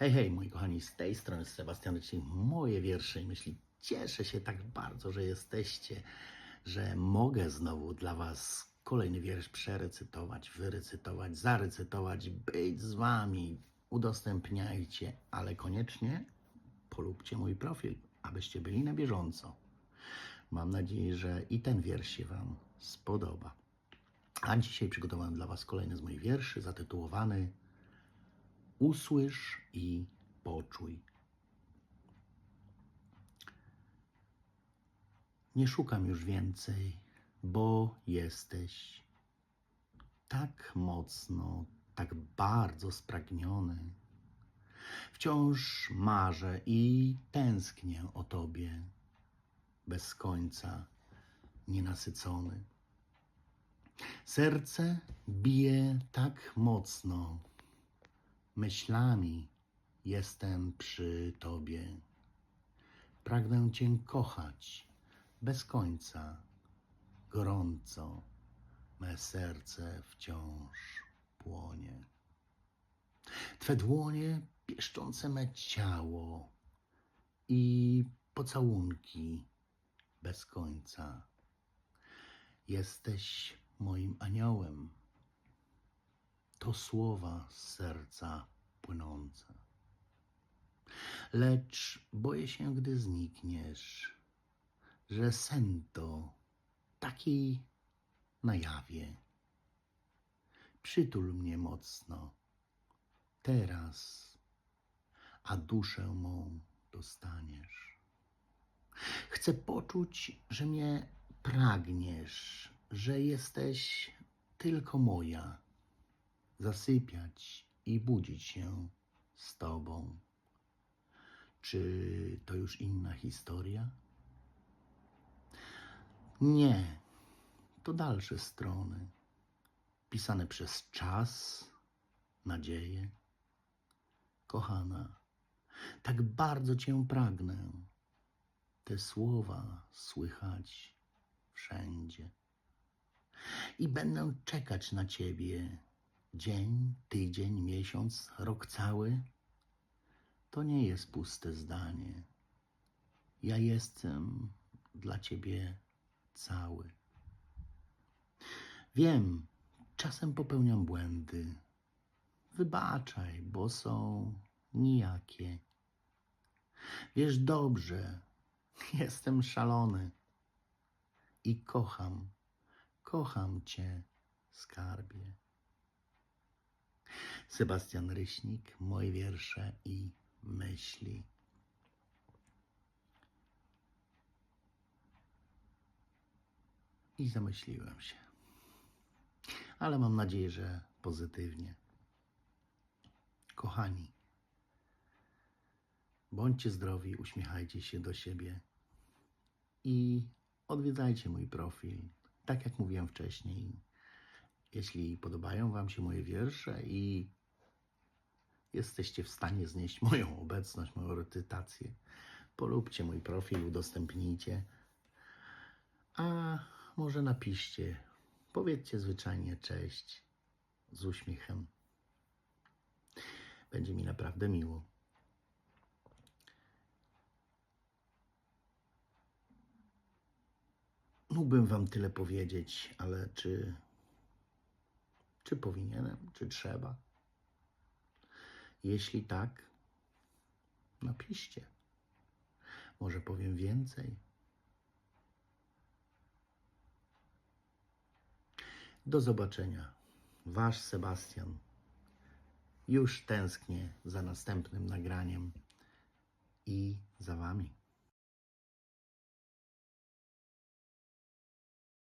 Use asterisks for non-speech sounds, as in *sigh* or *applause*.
Hej, hej, moi kochani, z tej strony Sebastian Rycik, moje wiersze i myśli. Cieszę się tak bardzo, że jesteście, że mogę znowu dla Was kolejny wiersz przerecytować, wyrecytować, zarecytować, być z Wami. Udostępniajcie, ale koniecznie polubcie mój profil, abyście byli na bieżąco. Mam nadzieję, że i ten wiersz się Wam spodoba. A dzisiaj przygotowałem dla Was kolejny z moich wierszy zatytułowany Usłysz i poczuj. Nie szukam już więcej, bo jesteś tak mocno, tak bardzo spragniony. Wciąż marzę i tęsknię o Tobie, bez końca nienasycony. Serce bije tak mocno, myślami jestem przy Tobie. Pragnę Cię kochać bez końca, gorąco me serce wciąż płonie. Twe dłonie pieszczące me ciało i pocałunki bez końca. Jesteś moim aniołem. To słowa z serca płynące. Lecz boję się, gdy znikniesz, że sen to taki na jawie. Przytul mnie mocno, teraz, a duszę mą dostaniesz. Chcę poczuć, że mnie pragniesz, że jesteś tylko moja. Zasypiać i budzić się z Tobą. Czy to już inna historia? Nie, to dalsze strony, pisane przez czas, nadzieję. Kochana, tak bardzo Cię pragnę. Te słowa słychać wszędzie. I będę czekać na Ciebie dzień, tydzień, miesiąc, rok cały. To nie jest puste zdanie. Ja jestem dla Ciebie cały. Wiem, czasem popełniam błędy. Wybaczaj, bo są nijakie. Wiesz dobrze, *laughs* jestem szalony i kocham, kocham Cię, skarbie. Sebastian Ryśnik, moje wiersze i myśli. I zamyśliłem się. Ale mam nadzieję, że pozytywnie. Kochani, bądźcie zdrowi, uśmiechajcie się do siebie i odwiedzajcie mój profil. Tak jak mówiłem wcześniej, jeśli podobają Wam się moje wiersze i jesteście w stanie znieść moją obecność, moją recytację, polubcie mój profil, udostępnijcie, a może napiszcie, powiedzcie zwyczajnie cześć z uśmiechem. Będzie mi naprawdę miło. Mógłbym Wam tyle powiedzieć, ale czy, czy powinienem, czy trzeba? Jeśli tak, napiszcie. Może powiem więcej. Do zobaczenia. Wasz Sebastian. Już tęsknię za następnym nagraniem i za Wami.